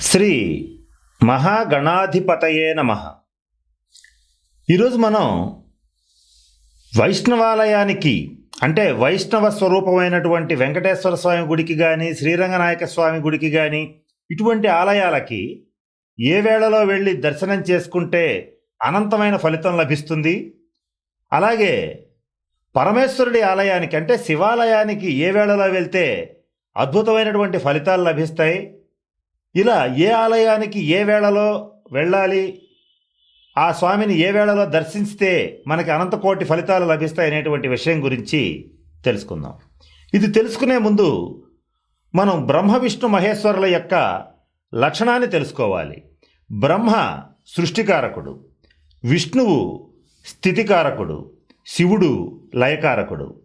శ్రీ మహాగణాధిపతయే నమ. ఈరోజు మనం వైష్ణవాలయానికి అంటే వైష్ణవ స్వరూపమైనటువంటి వెంకటేశ్వర స్వామి గుడికి కానీ శ్రీరంగనాయక స్వామి గుడికి కానీ ఇటువంటి ఆలయాలకి ఏ వేళలో వెళ్ళి దర్శనం చేసుకుంటే అనంతమైన ఫలితం లభిస్తుంది? అలాగే పరమేశ్వరుడి ఆలయానికి అంటే శివాలయానికి ఏ వేళలో వెళ్తే అద్భుతమైనటువంటి ఫలితాలు లభిస్తాయి? ఇలా ఏ ఆలయానికి ఏ వేళలో వెళ్ళాలి? ఆ స్వామిని ఏ వేళలో దర్శిస్తే మనకి అనంతకోటి ఫలితాలు లభిస్తాయి అనేటువంటి విషయం గురించి తెలుసుకుందాం. ఇది తెలుసుకునే ముందు మనం బ్రహ్మ విష్ణు మహేశ్వరుల యొక్క లక్షణాన్ని తెలుసుకోవాలి. బ్రహ్మ సృష్టికారకుడు విష్ణువు స్థితికారకుడు శివుడు లయకారకుడు.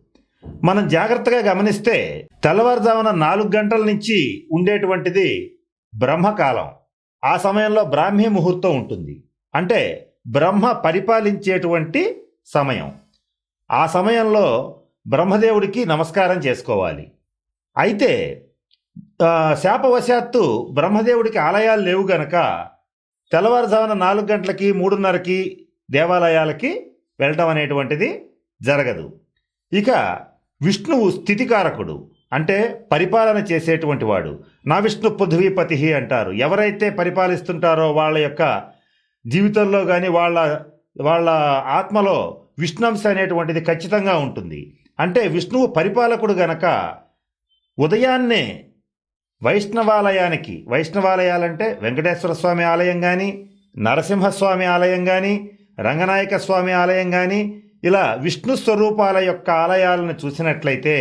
మనం జాగ్రత్తగా గమనిస్తే తెల్లవారుజామున నాలుగు గంటల నుంచి ఉండేటువంటిది బ్రహ్మకాలం. ఆ సమయంలో బ్రాహ్మీ ముహూర్తం ఉంటుంది. అంటే బ్రహ్మ పరిపాలించేటువంటి సమయం. ఆ సమయంలో బ్రహ్మదేవుడికి నమస్కారం చేసుకోవాలి. అయితే శాపవశాత్తు బ్రహ్మదేవుడికి ఆలయాలు లేవు గనక తెల్లవారుజామున నాలుగు గంటలకి మూడున్నరకి దేవాలయాలకి వెళ్ళటం అనేటువంటిది జరగదు. ఇక విష్ణువు స్థితికారకుడు. అంటే పరిపాలన చేసేటువంటి వాడు. నా విష్ణు పృథ్వీపతి అంటారు. ఎవరైతే పరిపాలిస్తుంటారో వాళ్ళ యొక్క జీవితంలో కానీ వాళ్ళ వాళ్ళ ఆత్మలో విష్ణుంశ అనేటువంటిది ఖచ్చితంగా ఉంటుంది. అంటే విష్ణువు పరిపాలకుడు గనక ఉదయాన్నే వైష్ణవాలయానికి వైష్ణవాలయాలంటే వెంకటేశ్వర స్వామి ఆలయం కానీ నరసింహస్వామి ఆలయం కానీ రంగనాయక స్వామి ఆలయం కానీ ఇలా విష్ణు స్వరూపాల యొక్క ఆలయాలను చూసినట్లయితే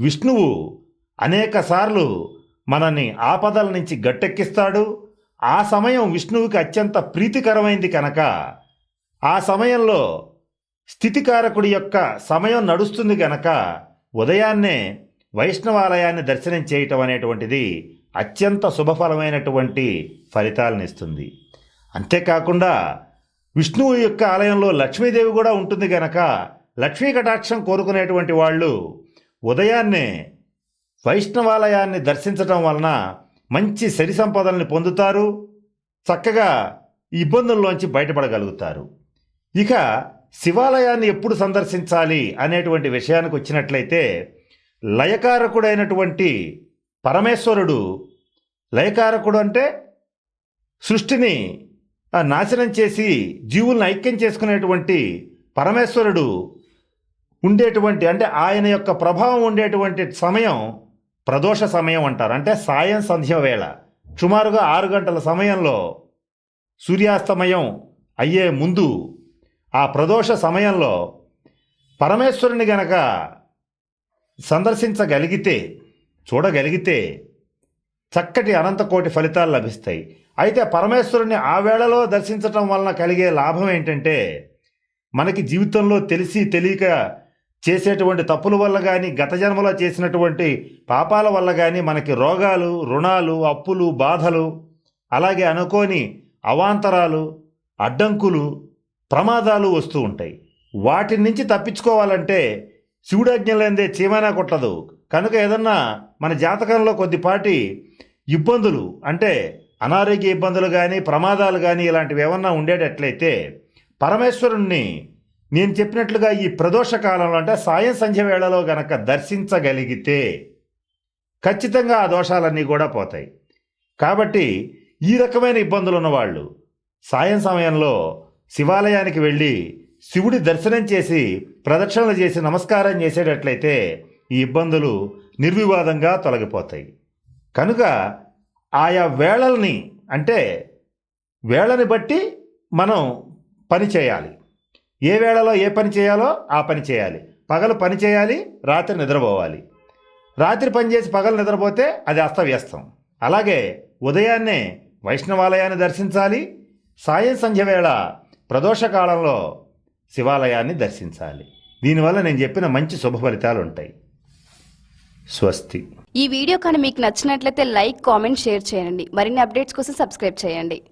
విష్ణువు అనేకసార్లు మనల్ని ఆపదల నుంచి గట్టెక్కిస్తాడు. ఆ సమయం విష్ణువుకి అత్యంత ప్రీతికరమైంది కనుక ఆ సమయంలో స్థితికారకుడి యొక్క సమయం నడుస్తుంది కనుక ఉదయాన్నే వైష్ణవాలయాన్ని దర్శనం చేయటం అనేటువంటిది అత్యంత శుభఫలమైనటువంటి ఫలితాలను ఇస్తుంది. అంతేకాకుండా విష్ణువు యొక్క ఆలయంలో లక్ష్మీదేవి కూడా ఉంటుంది గనక లక్ష్మీ కటాక్షం కోరుకునేటువంటి వాళ్ళు ఉదయాన్నే వైష్ణవాలయాన్ని దర్శించటం వలన మంచి సరి సంపదల్ని పొందుతారు చక్కగా ఈ ఇబ్బందుల్లోంచి బయటపడగలుగుతారు. ఇక శివాలయాన్ని ఎప్పుడు సందర్శించాలి అనేటువంటి విషయానికి వచ్చినట్లయితే లయకారకుడైనటువంటి పరమేశ్వరుడు లయకారకుడు అంటే సృష్టిని ఆ, నాశనం చేసి జీవుల్ని ఐక్యం చేసుకునేటువంటి పరమేశ్వరుడు ఉండేటువంటి అంటే ఆయన యొక్క ప్రభావం ఉండేటువంటి సమయం ప్రదోష సమయం అంటారు. అంటే సాయం సంధ్య వేళ. సుమారుగా ఆరు గంటల సమయంలో సూర్యాస్తమయం అయ్యే ముందు ఆ ప్రదోష సమయంలో పరమేశ్వరుని గనక సందర్శించగలిగితే చూడగలిగితే చక్కటి అనంతకోటి ఫలితాలు లభిస్తాయి. అయితే పరమేశ్వరుని ఆ వేళలో దర్శించటం వలన కలిగే లాభం ఏంటంటే మనకి జీవితంలో తెలిసి తెలియక చేసేటువంటి తప్పుల వల్ల కానీ గత జన్మలో చేసినటువంటి పాపాల వల్ల కానీ మనకి రోగాలు రుణాలు అప్పులు బాధలు అలాగే అనుకోని అవాంతరాలు అడ్డంకులు ప్రమాదాలు వస్తూ ఉంటాయి. వాటి నుంచి తప్పించుకోవాలంటే శివుడాజ్ఞలందే చీమైనా కొట్టదు. కనుక ఏదన్నా మన జాతకంలో కొద్దిపాటి ఇబ్బందులు అంటే అనారోగ్య ఇబ్బందులు కానీ ప్రమాదాలు కానీ ఇలాంటివి ఏమన్నా ఉండేటట్లయితే పరమేశ్వరుణ్ణి నేను చెప్పినట్లుగా ఈ ప్రదోష కాలంలో అంటే సాయం సంధ్య వేళలో గనక దర్శించగలిగితే ఖచ్చితంగా ఆ దోషాలన్నీ కూడా పోతాయి. కాబట్టి ఈ రకమైన ఇబ్బందులు ఉన్నవాళ్ళు సాయం సమయంలో శివాలయానికి వెళ్ళి శివుడి దర్శనం చేసి ప్రదక్షిణలు చేసి నమస్కారం చేసేటట్లయితే ఈ ఇబ్బందులు నిర్వివాదంగా తొలగిపోతాయి. కనుక ఆయా వేళల్ని అంటే వేళని బట్టి మనం పని చేయాలి. ఏ వేళలో ఏ పని చేయాలో ఆ పని చేయాలి. పగలు పని చేయాలి రాత్రి నిద్రపోవాలి. రాత్రి పనిచేసి పగలు నిద్రపోతే అది అస్తవ్యస్తం. అలాగే ఉదయాన్నే వైష్ణవాలయాన్ని దర్శించాలి సాయం సంధ్య వేళ ప్రదోషకాలంలో శివాలయాన్ని దర్శించాలి. దీనివల్ల నేను చెప్పిన మంచి శుభ ఫలితాలు ఉంటాయి. స్వస్తి. ఈ వీడియో కానీ మీకు నచ్చినట్లయితే లైక్ కామెంట్ షేర్ చేయండి. మరిన్ని అప్డేట్స్ కోసం సబ్స్క్రైబ్ చేయండి.